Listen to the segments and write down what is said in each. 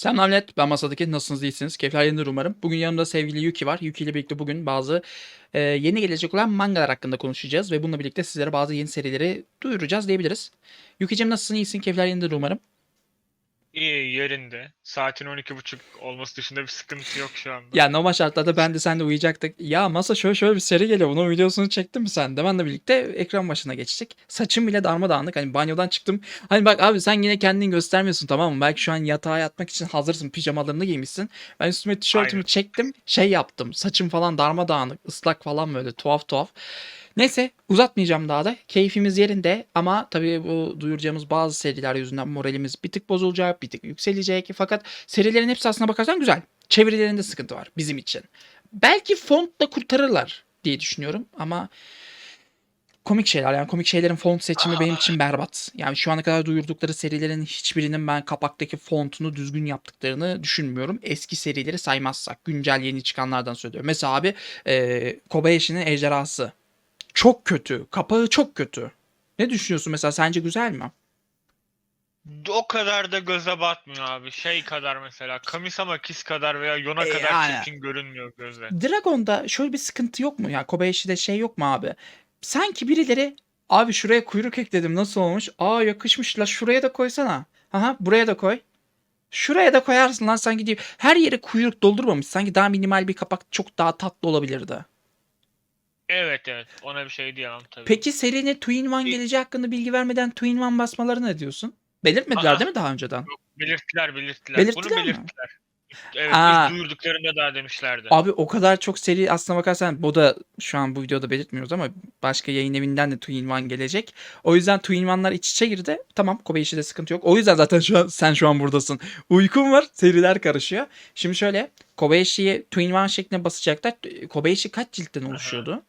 Selam millet, ben masadaki nasılsınız iyisiniz? Keyifler yerindedir umarım. Bugün yanımda sevgili Yuki var. Yuki ile birlikte bugün bazı e, yeni gelecek olan mangalar hakkında konuşacağız. Ve bununla birlikte sizlere bazı yeni serileri duyuracağız diyebiliriz. Yuki'cim nasılsın iyisin? Keyifler yerindedir umarım. İyi yerinde. Saatin 12.30 olması dışında bir sıkıntı yok şu anda. Ya normal şartlarda ben de sen de uyuyacaktık. Ya masa şöyle şöyle bir seri geliyor. Bunun videosunu çektin mi sen de? Benle birlikte ekran başına geçtik. Saçım bile darmadağınık. Hani banyodan çıktım. Hani bak abi sen yine kendini göstermiyorsun tamam mı? Belki şu an yatağa yatmak için hazırsın. Pijamalarını giymişsin. Ben üstüme tişörtümü Aynen. çektim. Şey yaptım. Saçım falan darmadağınık. ıslak falan böyle tuhaf tuhaf. Neyse uzatmayacağım daha da. Keyfimiz yerinde ama tabii bu duyuracağımız bazı seriler yüzünden moralimiz bir tık bozulacak, bir tık yükselecek. Fakat serilerin hepsi aslına bakarsan güzel. Çevirilerinde sıkıntı var bizim için. Belki fontla kurtarırlar diye düşünüyorum ama komik şeyler yani komik şeylerin font seçimi benim için berbat. Yani şu ana kadar duyurdukları serilerin hiçbirinin ben kapaktaki fontunu düzgün yaptıklarını düşünmüyorum. Eski serileri saymazsak güncel yeni çıkanlardan söylüyorum. Mesela abi e, Kobayashi'nin Ejderhası çok kötü. Kapağı çok kötü. Ne düşünüyorsun mesela sence güzel mi? O kadar da göze batmıyor abi. Şey kadar mesela Kamisama Kiss kadar veya Yona E, kadar aynen. çirkin görünmüyor gözle. Dragon'da şöyle bir sıkıntı yok mu ya? Kobayashi'de şey yok mu abi? Sanki birileri abi şuraya kuyruk ekledim nasıl olmuş? Aa yakışmış la şuraya da koysana. Aha buraya da koy. Şuraya da koyarsın lan sanki diye. Her yere kuyruk doldurmamış. Sanki daha minimal bir kapak çok daha tatlı olabilirdi. Evet evet ona bir şey diyemem tabii. Peki serinin Twin One geleceği hakkında bilgi vermeden Twin One basmaları ne diyorsun? Belirtmediler Aa. değil mi daha önceden? Belirttiler belirttiler. Belirttiler Bunu mi? belirttiler. Evet Aa. ilk duyurduklarında daha demişlerdi. Abi o kadar çok seri aslına bakarsan bu da şu an bu videoda belirtmiyoruz ama başka yayın evinden de Twin One gelecek. O yüzden Twin One'lar iç içe girdi. Tamam Kobayashi'de sıkıntı yok. O yüzden zaten şu an sen şu an buradasın. Uykum var. Seriler karışıyor. Şimdi şöyle Kobayashi'ye Twin One şeklinde basacaklar. Kobayashi kaç ciltten oluşuyordu?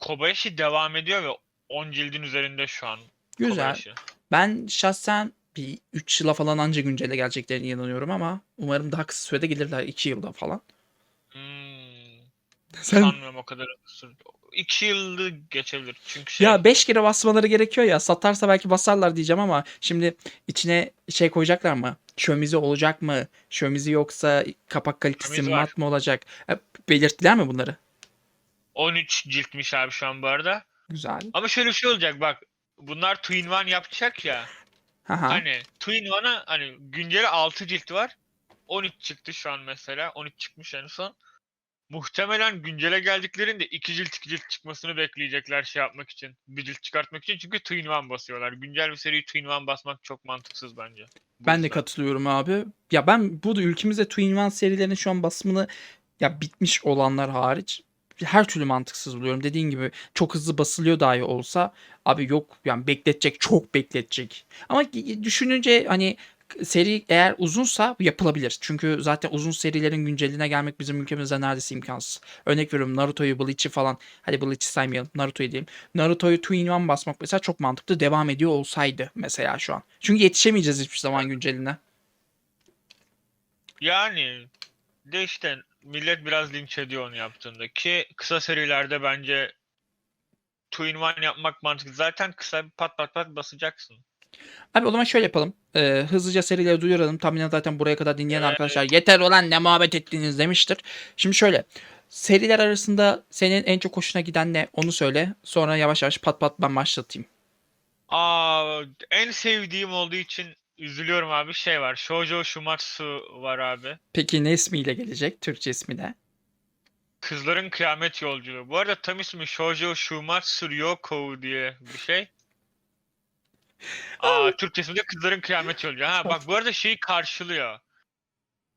Kobayashi devam ediyor ve 10 cildin üzerinde şu an. Güzel. Kobayashi. Ben şahsen bir 3 yıla falan anca güncele geleceklerine inanıyorum ama umarım daha kısa sürede gelirler 2 yılda falan. Hmm, Sen sanmıyorum o kadar. 2 yılı geçebilir. Çünkü şey Ya 5 kere basmaları gerekiyor ya. Satarsa belki basarlar diyeceğim ama şimdi içine şey koyacaklar mı? Şömizi olacak mı? Şömizi yoksa kapak kalitesi Şömiz mat mı olacak? E, belirttiler mi bunları? 13 ciltmiş abi şu an bu arada. Güzel. Ama şöyle bir şey olacak bak. Bunlar Twin One yapacak ya. Haha. Hani Twin One'a hani günceli 6 cilt var. 13 çıktı şu an mesela. 13 çıkmış en son. Muhtemelen güncele geldiklerinde 2 cilt 2 cilt çıkmasını bekleyecekler şey yapmak için. Bir cilt çıkartmak için çünkü Twin One basıyorlar. Güncel bir seriyi Twin One basmak çok mantıksız bence. Bu Ben de yüzden. katılıyorum abi. Ya ben bu da ülkemizde Twin One serilerinin şu an basımını ya bitmiş olanlar hariç her türlü mantıksız buluyorum. Dediğin gibi çok hızlı basılıyor dahi olsa abi yok yani bekletecek çok bekletecek. Ama düşününce hani seri eğer uzunsa yapılabilir. Çünkü zaten uzun serilerin günceline gelmek bizim ülkemizde neredeyse imkansız. Örnek veriyorum Naruto'yu, Bleach'i falan. Hadi Bleach'i saymayalım. Naruto'yu diyeyim. Naruto'yu Twin One basmak mesela çok mantıklı devam ediyor olsaydı mesela şu an. Çünkü yetişemeyeceğiz hiçbir zaman günceline. Yani de işte millet biraz linç ediyor onu yaptığında ki kısa serilerde bence Twin One yapmak mantıklı. Zaten kısa bir pat pat pat basacaksın. Abi o zaman şöyle yapalım. Ee, hızlıca serileri duyuralım. Tahminen zaten buraya kadar dinleyen Evet. arkadaşlar yeter olan ne muhabbet ettiniz demiştir. Şimdi şöyle. Seriler arasında senin en çok hoşuna giden ne? Onu söyle. Sonra yavaş yavaş pat pat ben başlatayım. Aa, en sevdiğim olduğu için üzülüyorum abi şey var. Shoujo Shumatsu var abi. Peki ne ismiyle gelecek? Türkçe ismi ne? Kızların Kıyamet Yolculuğu. Bu arada tam ismi Shoujo Shumatsu Ryoko diye bir şey. Aa, Türkçesinde Kızların Kıyamet Yolculuğu. Ha bak bu arada şeyi karşılıyor.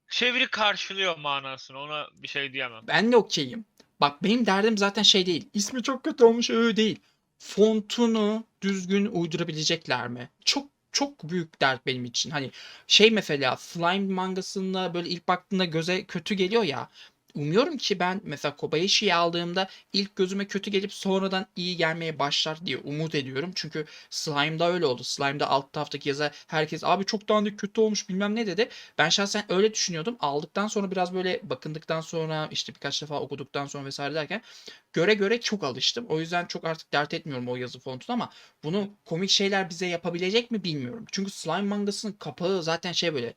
Çeviri karşılıyor manasını. Ona bir şey diyemem. Ben de okeyim. Bak benim derdim zaten şey değil. İsmi çok kötü olmuş öyle değil. Fontunu düzgün uydurabilecekler mi? Çok çok büyük dert benim için. Hani şey mesela Slime mangasında böyle ilk baktığında göze kötü geliyor ya. Umuyorum ki ben mesela Kobayashi'yi aldığımda ilk gözüme kötü gelip sonradan iyi gelmeye başlar diye umut ediyorum. Çünkü Slime'da öyle oldu. Slime'da alt taraftaki yazı herkes abi çok dandik kötü olmuş bilmem ne dedi. Ben şahsen öyle düşünüyordum. Aldıktan sonra biraz böyle bakındıktan sonra işte birkaç defa okuduktan sonra vesaire derken göre göre çok alıştım. O yüzden çok artık dert etmiyorum o yazı fontunu ama bunu komik şeyler bize yapabilecek mi bilmiyorum. Çünkü Slime mangasının kapağı zaten şey böyle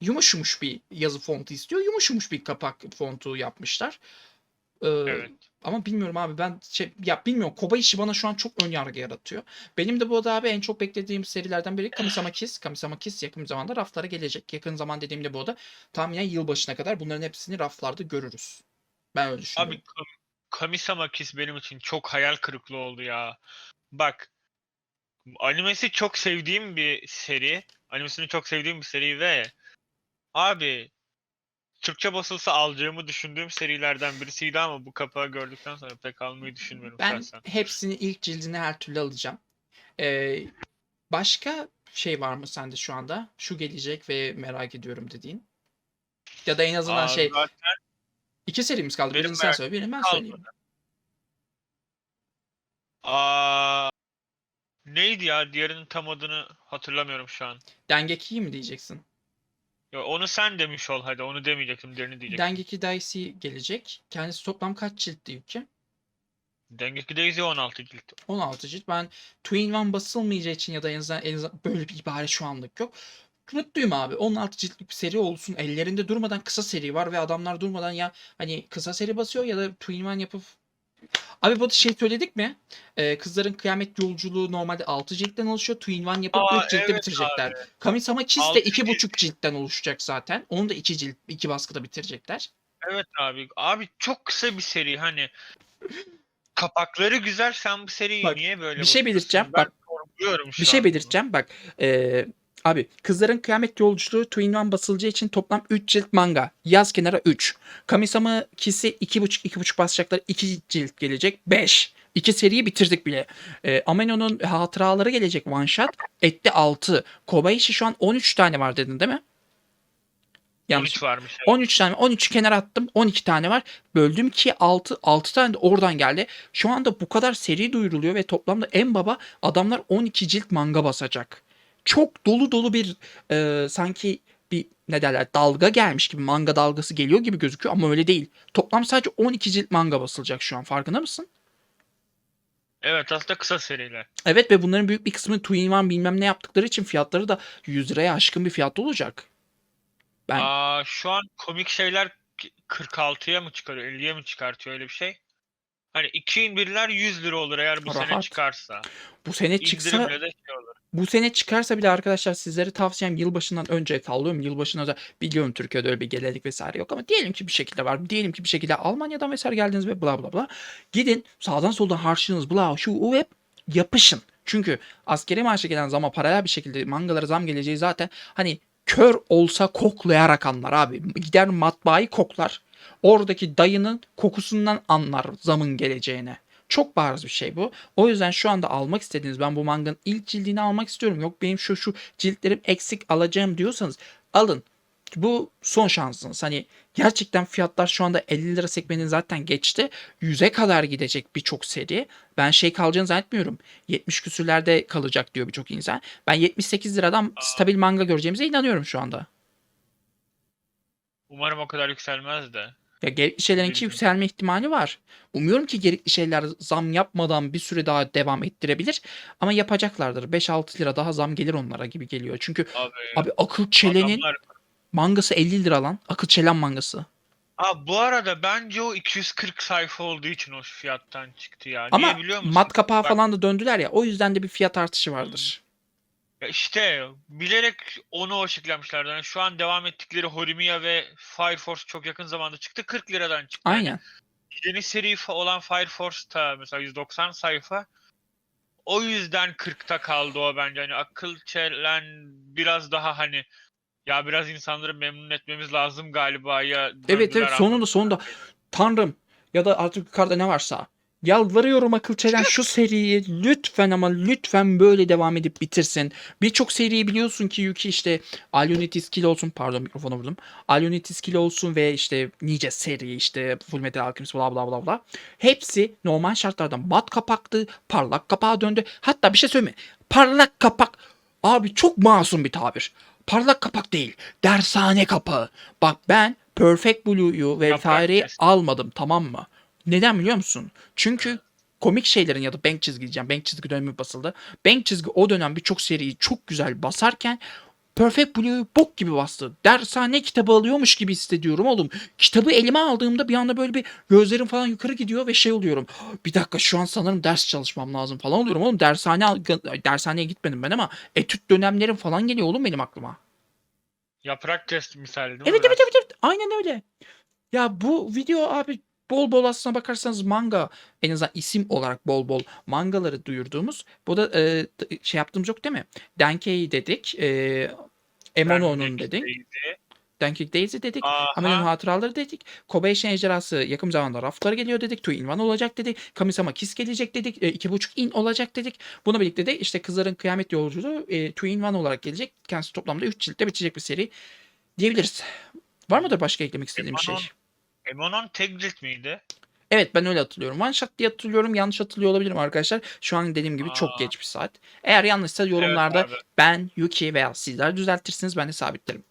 yumuş yumuş bir yazı fontu istiyor. Yumuş yumuş bir kapak fontu yapmışlar. Ee, Evet. Ama bilmiyorum abi ben şey ya bilmiyorum Kobayashi bana şu an çok ön yargı yaratıyor. Benim de bu arada abi en çok beklediğim serilerden biri Kamisama Kiss. Kamisama Kiss yakın zamanda raflara gelecek. Yakın zaman dediğimde bu arada tahminen yılbaşına kadar bunların hepsini raflarda görürüz. Ben öyle düşünüyorum. Abi Kam- Kamisama Kiss benim için çok hayal kırıklığı oldu ya. Bak animesi çok sevdiğim bir seri. Animesini çok sevdiğim bir seri ve abi Türkçe basılsa alacağımı düşündüğüm serilerden birisiydi ama bu kapağı gördükten sonra pek almayı düşünmüyorum Ben şahsen. hepsini ilk cildini her türlü alacağım. Ee, başka şey var mı sende şu anda? Şu gelecek ve merak ediyorum dediğin. Ya da en azından Aa, şey zaten iki serimiz kaldı. Birini sen söyle, birini ben kalmadı. söyleyeyim. Aa, neydi ya? Diğerinin tam adını hatırlamıyorum şu an. Dengeki'yi mi diyeceksin? Ya onu sen demiş ol hadi. Onu demeyecektim. Diğerini diyecektim. Dengeki Daisy gelecek. Kendisi toplam kaç ciltti Yuki? Dengeki Daisy 16 cilt. 16 cilt. Ben Twin One basılmayacağı için ya da en azından, en azından böyle bir ibare şu anlık yok. Mutluyum abi. 16 ciltlik bir seri olsun. Ellerinde durmadan kısa seri var ve adamlar durmadan ya hani kısa seri basıyor ya da Twin One yapıp Abi bu şey söyledik mi? Ee, kızların kıyamet yolculuğu normalde 6 ciltten oluşuyor. Twin One yapıp Aa, 3 ciltte evet bitirecekler. abi. Kamisama Kiss de Altı 2,5 ciltten oluşacak zaten. Onu da 2 cilt, 2 baskıda bitirecekler. Evet abi. Abi çok kısa bir seri hani. Kapakları güzel. Sen bu seriyi Bak, niye böyle bir şey bakıyorsun? belirteceğim, Ben bak. Bir şey belirteceğim. Bak eee, abi kızların kıyamet yolculuğu Twin One basılacağı için toplam 3 cilt manga. Yaz kenara 3. Kamisama Kiss'i 2.5 2.5 basacaklar. 2 cilt gelecek. 5. 2 seriyi bitirdik bile. Eee Ameno'nun hatıraları gelecek one shot. Etti 6. Kobayashi şu an 13 tane var dedin değil mi? Yanlış 13 varmış. evet. 13 tane 13 kenara attım 12 tane var böldüm ki 6 6 tane de oradan geldi şu anda bu kadar seri duyuruluyor ve toplamda en baba adamlar 12 cilt manga basacak çok dolu dolu bir e, sanki bir ne derler dalga gelmiş gibi manga dalgası geliyor gibi gözüküyor ama öyle değil toplam sadece 12 cilt manga basılacak şu an farkında mısın? Evet aslında kısa seriler. Evet ve bunların büyük bir kısmı Twin bilmem ne yaptıkları için fiyatları da 100 liraya aşkın bir fiyat olacak. Ben Aa, şu an komik şeyler 46'ya mı çıkarıyor? 50'ye mi çıkartıyor öyle bir şey? Hani 2001'ler 100 lira olur eğer bu sene Rahat. çıkarsa. bu sene çıksa şey. Bu sene çıkarsa bile arkadaşlar sizlere tavsiyem yılbaşından önce sallıyorum. Yılbaşına da biliyorum Türkiye'de öyle bir gelenek vesaire yok ama diyelim ki bir şekilde var. Diyelim ki bir şekilde Almanya'dan vesaire geldiniz ve bla bla bla. Gidin sağdan soldan harçlığınız bla şu o hep yapışın. Çünkü askeri maaşa gelen zama paralel bir şekilde mangalara zam geleceği zaten hani kör olsa koklayarak anlar abi. Gider matbaayı koklar. Oradaki dayının kokusundan anlar zamın geleceğine. Çok bariz bir şey bu. O yüzden şu anda almak istediğiniz ben bu manganın ilk cildini almak istiyorum. Yok benim şu şu ciltlerim eksik alacağım diyorsanız alın. Bu son şansınız. Hani gerçekten fiyatlar şu anda 50 lira sekmenin zaten geçti. 100'e kadar gidecek birçok seri. Ben şey kalacağını zannetmiyorum. 70 küsürlerde kalacak diyor birçok insan. Ben 78 liradan stabil manga göreceğimize inanıyorum şu anda. Umarım o kadar yükselmez de. Ya gerekli şeylerinki Bilmiyorum. yükselme ihtimali var. Umuyorum ki gerekli şeyler zam yapmadan bir süre daha devam ettirebilir. Ama yapacaklardır. 5-6 lira daha zam gelir onlara gibi geliyor. Çünkü Abi, abi Akıl Çelen'in adamlar... mangası 50 lira lan. Akıl Çelen mangası. Aa, bu arada bence o 240 sayfa olduğu için o fiyattan çıktı ya. Ama Niye biliyor musun? mat kapağı Bak- falan da döndüler ya. O yüzden de bir fiyat artışı vardır. Ya işte bilerek onu o şekillenmişlerdi. Yani şu an devam ettikleri Horimiya ve Fire Force çok yakın zamanda çıktı. 40 liradan çıktı. Yani Aynen. yeni seri olan Fire Force da mesela 190 sayfa. O yüzden 40'ta kaldı o bence. Hani akıl çelen biraz daha hani ya biraz insanları memnun etmemiz lazım galiba ya. Evet evet sonunda sonunda. Tanrım ya da artık yukarıda ne varsa. Yalvarıyorum akıl çelen şu seriyi lütfen ama lütfen böyle devam edip bitirsin. Birçok seriyi biliyorsun ki Yuki işte Alunitis Kill olsun pardon mikrofona vurdum. Alunitis Kill olsun ve işte nice seri işte Full Metal Alchemist bla bla bla bla. Hepsi normal şartlarda mat kapaktı, parlak kapağa döndü. Hatta bir şey söyleyeyim mi? Parlak kapak abi çok masum bir tabir. Parlak kapak değil, dershane kapağı. Bak ben Perfect Blue'yu vesaireyi kes. almadım tamam mı? Neden biliyor musun? Çünkü komik şeylerin ya da bank çizgi diyeceğim. Bank çizgi dönemi basıldı. Bank çizgi o dönem birçok seriyi çok güzel basarken Perfect Blue'yu bok gibi bastı. Dershane kitabı alıyormuş gibi hissediyorum oğlum. Kitabı elime aldığımda bir anda böyle bir gözlerim falan yukarı gidiyor ve şey oluyorum. Bir dakika şu an sanırım ders çalışmam lazım falan oluyorum oğlum. Dershane dershaneye gitmedim ben ama etüt dönemlerim falan geliyor oğlum benim aklıma. Yaprak test misali değil mi? Evet evet evet evet. Aynen öyle. Ya bu video abi bol bol aslına bakarsanız manga en azından isim olarak bol bol mangaları duyurduğumuz. Bu da e, şey yaptığımız yok değil mi? Denkei dedik. E, Emono'nun dedik. Denkei Daisy dedik. Aha. Amel'in hatıraları dedik. Kobayashi ejderhası yakın zamanda raflara geliyor dedik. Two in One olacak dedik. Kamisama Kiss gelecek dedik. E, iki buçuk in olacak dedik. Buna birlikte de işte kızların kıyamet yolculuğu e, Two in One olarak gelecek. Kendisi toplamda 3 ciltte bitecek bir seri diyebiliriz. Var mıdır başka eklemek istediğim bir şey? Emonon- tek cilt miydi? Evet ben öyle hatırlıyorum. One shot diye hatırlıyorum. Yanlış hatırlıyor olabilirim arkadaşlar. Şu an dediğim gibi çok Aa. geç bir saat. Eğer yanlışsa yorumlarda Evet abi. ben, Yuki veya sizler düzeltirsiniz. Ben de sabitlerim.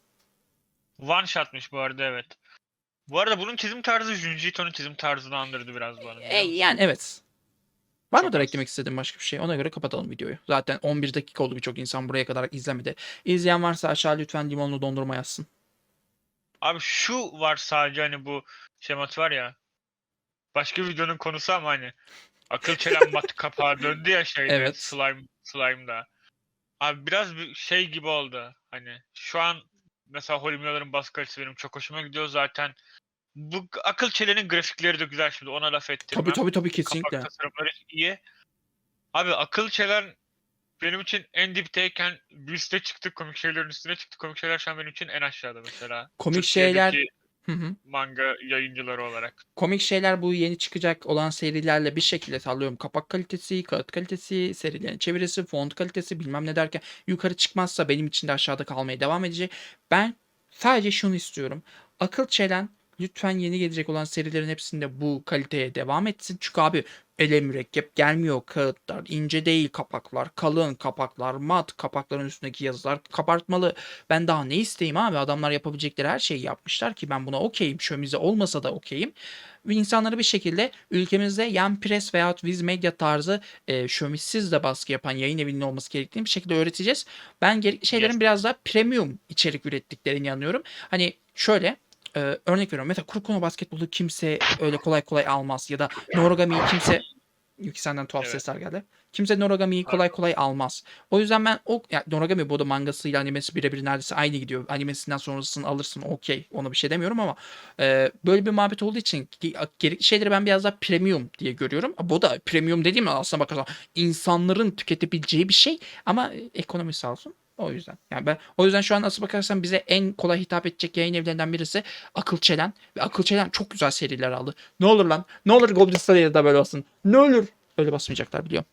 One shot'mış bu arada evet. Bu arada bunun çizim tarzı Junji Ito'nun çizim tarzını andırdı biraz bana. E, yani evet. Var Çok mıdır eklemek istediğim başka bir şey? Ona göre kapatalım videoyu. Zaten 11 dakika oldu birçok insan buraya kadar izlemedi. İzleyen varsa aşağı lütfen limonlu dondurma yazsın. Abi şu var sadece hani bu şemat var ya. Başka videonun konusu ama hani akıl çelen mat kapağı döndü ya şeyde Evet. slime slime'da. Abi biraz bir şey gibi oldu. Hani şu an mesela Holy Miller'ın baskı kalitesi benim çok hoşuma gidiyor zaten. Bu akıl çelenin grafikleri de güzel şimdi ona laf ettirmem. Tabii tabii tabii kesinlikle. Kapak tasarımları iyi. Abi akıl çelen benim için en dipteyken bir üste çıktık komik şeylerin üstüne çıktık. Komik şeyler şu an benim için en aşağıda mesela. Komik şeyler- Hı hı. manga yayıncıları olarak. Komik şeyler bu yeni çıkacak olan serilerle bir şekilde sallıyorum. Kapak kalitesi, kağıt kalitesi, serilerin çevirisi, font kalitesi bilmem ne derken yukarı çıkmazsa benim için de aşağıda kalmaya devam edecek. Ben sadece şunu istiyorum. Akıl çelen lütfen yeni gelecek olan serilerin hepsinde bu kaliteye devam etsin. Çünkü abi ele mürekkep gelmiyor kağıtlar. ince değil kapaklar, kalın kapaklar, mat kapakların üstündeki yazılar kabartmalı. Ben daha ne isteyeyim abi? Adamlar yapabilecekleri her şeyi yapmışlar ki ben buna okeyim. Şömize olmasa da okeyim. Ve insanları bir şekilde ülkemizde yan pres veya Viz Media tarzı e, şömizsiz de baskı yapan yayın evinin olması gerektiğini bir şekilde öğreteceğiz. Ben gerekli şeylerin biraz daha premium içerik ürettiklerine inanıyorum. Hani şöyle e, örnek veriyorum. Mesela Kurkono basketbolu kimse öyle kolay kolay almaz ya da Noragami'yi kimse Yuki senden tuhaf Evet. sesler geldi. Kimse Noragami'yi kolay kolay almaz. O yüzden ben o yani Noragami bu da mangasıyla animesi birebir neredeyse aynı gidiyor. Animesinden sonrasını alırsın okey. Ona bir şey demiyorum ama e, böyle bir muhabbet olduğu için ge- gerekli şeyleri ben biraz daha premium diye görüyorum. Bu da premium dediğim aslında bakarsan insanların tüketebileceği bir şey ama ekonomi sağ olsun. O yüzden. Yani ben o yüzden şu an asıl bakarsan bize en kolay hitap edecek yayın evlerinden birisi Akıl Çelen. Ve Akıl Çelen çok güzel seriler aldı. Ne olur lan. Ne olur Goblin Slayer'da böyle olsun. Ne olur. Öyle basmayacaklar biliyorum.